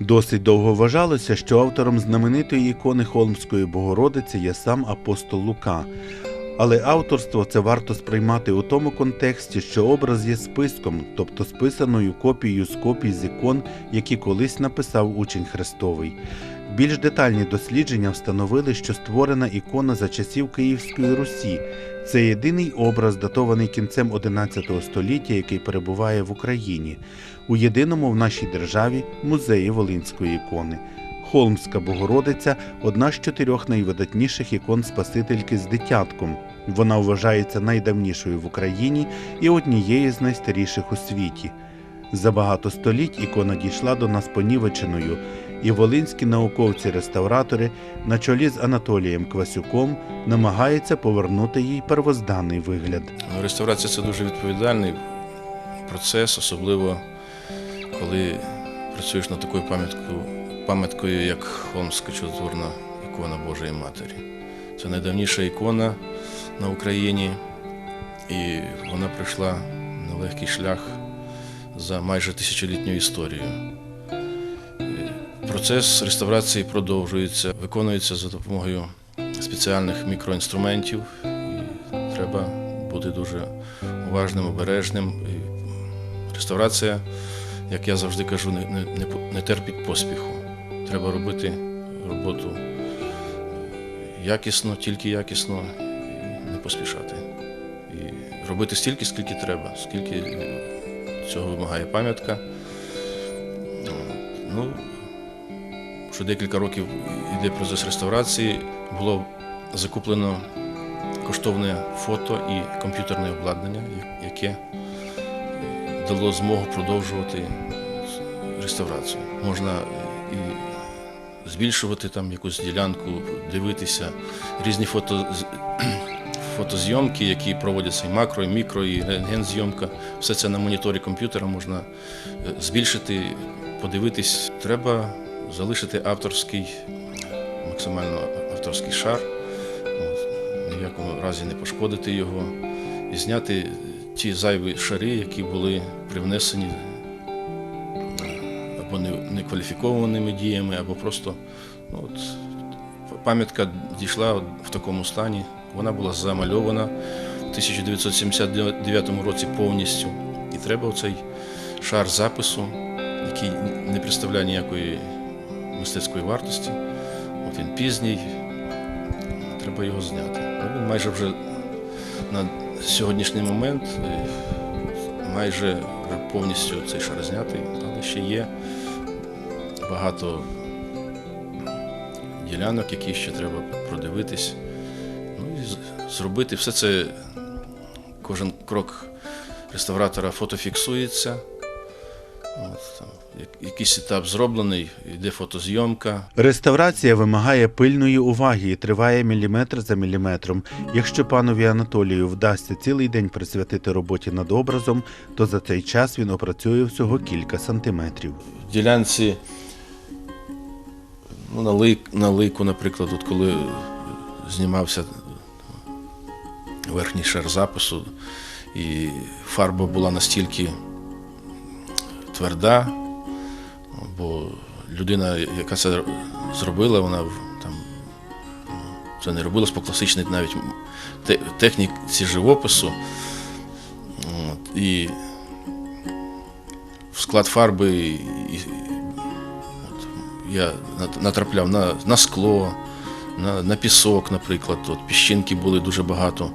Досить довго вважалося, що автором знаменитої ікони Холмської Богородиці є сам апостол Лука. Але авторство це варто сприймати у тому контексті, що образ є списком, тобто списаною копією з копій з ікон, які колись написав учень Христовий. Більш детальні дослідження встановили, що створена ікона за часів Київської Русі. Це єдиний образ, датований кінцем XI століття, який перебуває в Україні. У єдиному в нашій державі музеї Волинської ікони. Холмська Богородиця одна з чотирьох найвидатніших ікон Спасительки з дитятком. Вона вважається найдавнішою в Україні і однією з найстаріших у світі. За багато століть ікона дійшла до нас понівеченою, і волинські науковці-реставратори на чолі з Анатолієм Квасюком намагаються повернути їй первозданний вигляд. Реставрація це дуже відповідальний процес, особливо коли працюєш над такою пам'яткою, пам'яткою, як Холмська чудотворна ікона Божої Матері. Це найдавніша ікона на Україні, і вона пройшла нелегкий шлях за майже тисячолітню історію. Процес реставрації продовжується, виконується за допомогою спеціальних мікроінструментів. Треба бути дуже уважним, обережним. І реставрація, як я завжди кажу, не, не, не терпить поспіху. Треба робити роботу якісно, тільки якісно, і не поспішати. І робити стільки, скільки треба, скільки цього вимагає пам'ятка. Ну, що декілька років йде процес реставрації, було закуплено коштовне фото і комп'ютерне обладнання, яке дало змогу продовжувати реставрацію. Можна і збільшувати там якусь ділянку, дивитися різні фото, фотозйомки, які проводяться і макро, і мікро, і рентгензйомка. Все це на моніторі комп'ютера можна е, збільшити, подивитись. Треба залишити авторський, максимально авторський шар, ні в якому разі не пошкодити його і зняти ті зайві шари, які були привнесені або некваліфікованими діями, або просто ну, от, пам'ятка дійшла в такому стані. Вона була замальована в 1979 році повністю. І треба оцей шар запису, який не представляє ніякої мистецької вартості. От він пізній, треба його зняти. Ну, він майже вже на сьогоднішній момент е, майже повністю цей шар знятий, але ще є багато ділянок, які ще треба продивитись. Ну і зробити все це, кожен крок реставратора фотофіксується. От, там, як- якийсь етап зроблений, йде фотозйомка, Реставрація вимагає пильної уваги і триває міліметр за міліметром. Якщо панові Анатолію вдасться цілий день присвятити роботі над образом, то за цей час він опрацює всього кілька сантиметрів. в ділянці ну, на, лик, на лику, наприклад, от коли знімався верхній шар запису, і фарба була настільки тверда, бо людина, яка це зробила, вона там це не робилось по класичній навіть те- техніці живопису. От, і в склад фарби і, от, я натрапляв на, на скло, на, на пісок, наприклад. От, піщинки були дуже багато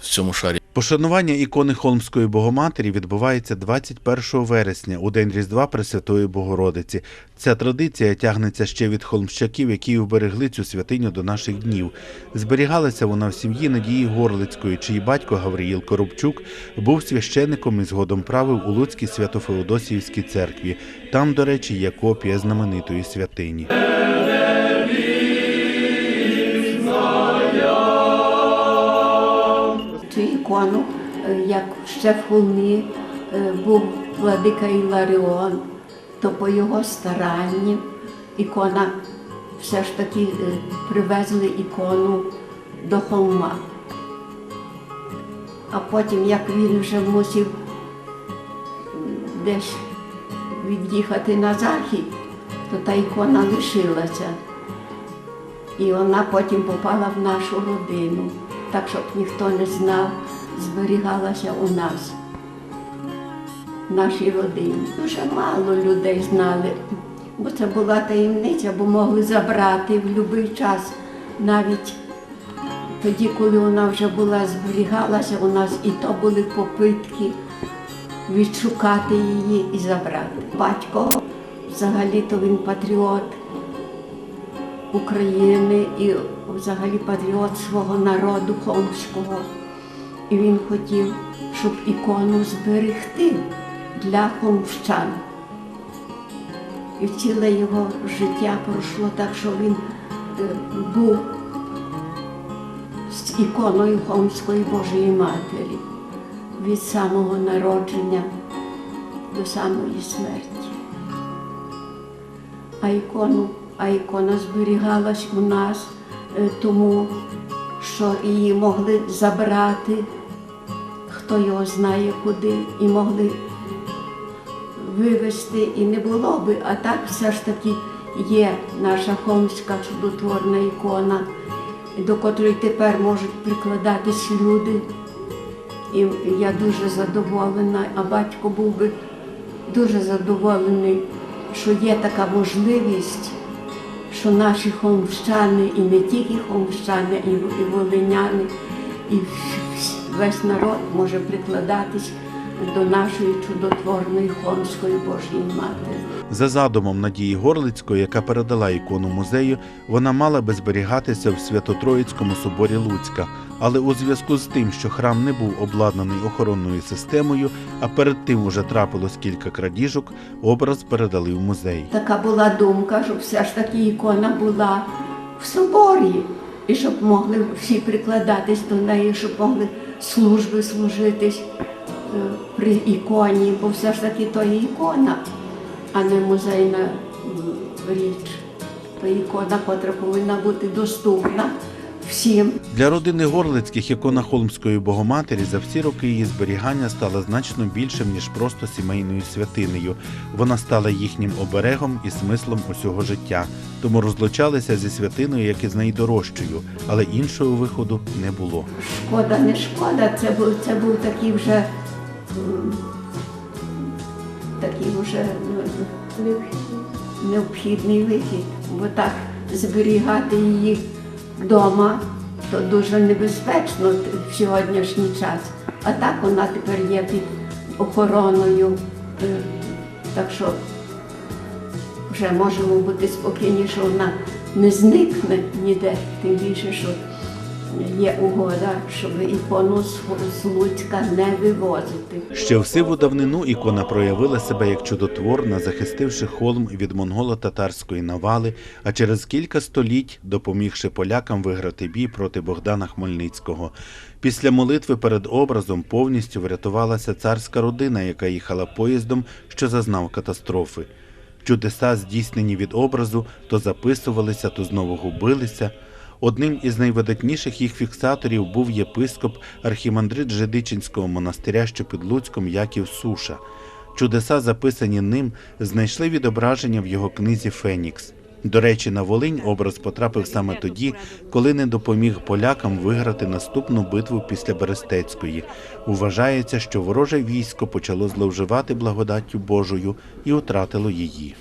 в цьому шарі. Пошанування ікони Холмської Богоматері відбувається 21 вересня, у день Різдва Пресвятої Богородиці. Ця традиція тягнеться ще від холмщаків, які вберегли цю святиню до наших днів. Зберігалася вона в сім'ї Надії Горлицької, чиї батько Гавриїл Коробчук був священником і згодом правив у Луцькій Свято-Феодосіївській церкві. Там, до речі, є копія знаменитої святині. Ікону, е, як ще в був владика Іларіон, то по його старанні ікона все ж таки е, привезли ікону до холма. А потім, як він вже мусив десь від'їхати на захід, то та ікона лишилася. І вона потім попала в нашу родину, так щоб ніхто не знав, зберігалася у нас, в нашій родині. Дуже мало людей знали, бо це була таємниця, бо могли забрати в будь-який час, навіть тоді, коли вона вже була зберігалася у нас, і то були попитки відшукати її і забрати. Батько взагалі-то він патріот України і взагалі патріот свого народу хомського. І він хотів, щоб ікону зберегти для хомщан. І ціле його життя пройшло так, що він е, був з іконою Хомської Божої Матері від самого народження до самої смерті. А ікону, а ікона зберігалась у нас, е, тому що її могли забрати, хто його знає куди, і могли вивезти, і не було би. А так все ж таки є наша хомська чудотворна ікона, до котрої тепер можуть прикладатись люди. І я дуже задоволена, а батько був би дуже задоволений, що є така можливість, що наші хомщани, і не тільки хомщани, і, волиняни, і в- в- весь народ може прикладатись до нашої чудотворної хомської Божої Матері. За задумом Надії Горлицької, яка передала ікону музею, вона мала би зберігатися в Свято-Троїцькому соборі Луцька. Але у зв'язку з тим, що храм не був обладнаний охоронною системою, а перед тим уже трапилось кілька крадіжок, образ передали в музей. Така була думка, щоб все ж таки ікона була в соборі, і щоб могли всі прикладатись до неї, щоб могли служби служитись е, при іконі, бо все ж таки то є ікона, а не музейна річ. То ікона, котра повинна бути доступна всім. Для родини Горлицьких ікона Холмської Богоматері за всі роки її зберігання стала значно більшим, ніж просто сімейною святинею. Вона стала їхнім оберегом і смислом усього життя. Тому розлучалися зі святиною, як і з найдорожчою, але іншого виходу не було. Шкода, не шкода, це був, це був такий вже такий вже ну, необхідний вихід, бо так зберігати її вдома то дуже небезпечно в сьогоднішній час. А так вона тепер є під охороною. Е, Так що вже можемо бути спокійні, що вона не зникне ніде, тим більше, що є угода, щоб ікону з Луцька не вивозити. Ще в сиву давнину ікона проявила себе як чудотворна, захистивши холм від монголо-татарської навали, а через кілька століть допомігши полякам виграти бій проти Богдана Хмельницького. Після молитви перед образом повністю врятувалася царська родина, яка їхала поїздом, що зазнав катастрофи. Чудеса, здійснені від образу, то записувалися, то знову губилися. Одним із найвидатніших їх фіксаторів був єпископ архімандрит Жидичинського монастиря, що під Луцьком Яків Суша. Чудеса, записані ним, знайшли відображення в його книзі Фенікс. До речі, на Волинь образ потрапив саме тоді, коли не допоміг полякам виграти наступну битву після Берестецької. Вважається, що вороже військо почало зловживати благодаттю Божою і втратило її.